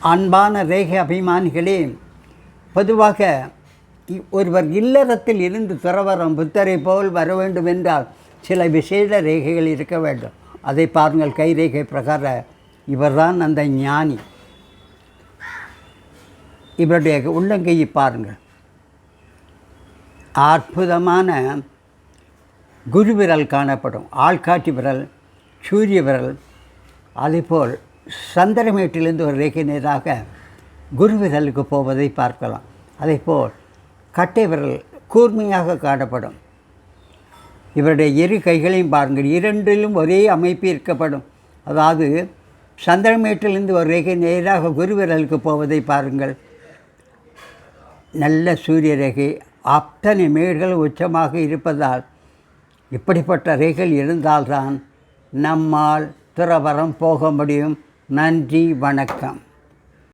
அன்பான ரேகை அபிமானிகளே பொதுவாக இ- ஒருவர் இல்லறத்தில் இருந்து துறவரம் புத்தரை போல் வர வேண்டும் என்றால் சில விசேட ரேகைகள் இருக்க வேண்டும். அதை பாருங்கள் கைரேகை பிரகார இவர்தான் அந்த ஞானி. இவருடைய உள்ளங்கையை பாருங்கள். அற்புதமான குரு விரல் காணப்படும். ஆள்காட்டி விரல் சூரிய விரல் அதேபோல் சந்திரமேட்டிலிருந்து ஒரு ரேகை நேராக குருவிரலுக்கு போவதை பார்க்கலாம். அதேபோல் கட்டை விரல் கூர்மையாக காணப்படும். இவருடைய இரு கைகளையும் பாருங்கள். இரண்டிலும் ஒரே அமைப்பு இருக்கப்படும் அதாவது சந்திரமேட்டிலிருந்து ஒரு ரேகை நேராக குருவிரலுக்கு போவதை பாருங்கள். நல்ல சூரிய ரேகை அத்தனை மேடுகள் உச்சமாக இருப்பதால் இப்படிப்பட்ட ரேகைகள் இருந்தால்தான் நம்மால் துறவரம் போக முடியும். நன்றி வணக்கம்.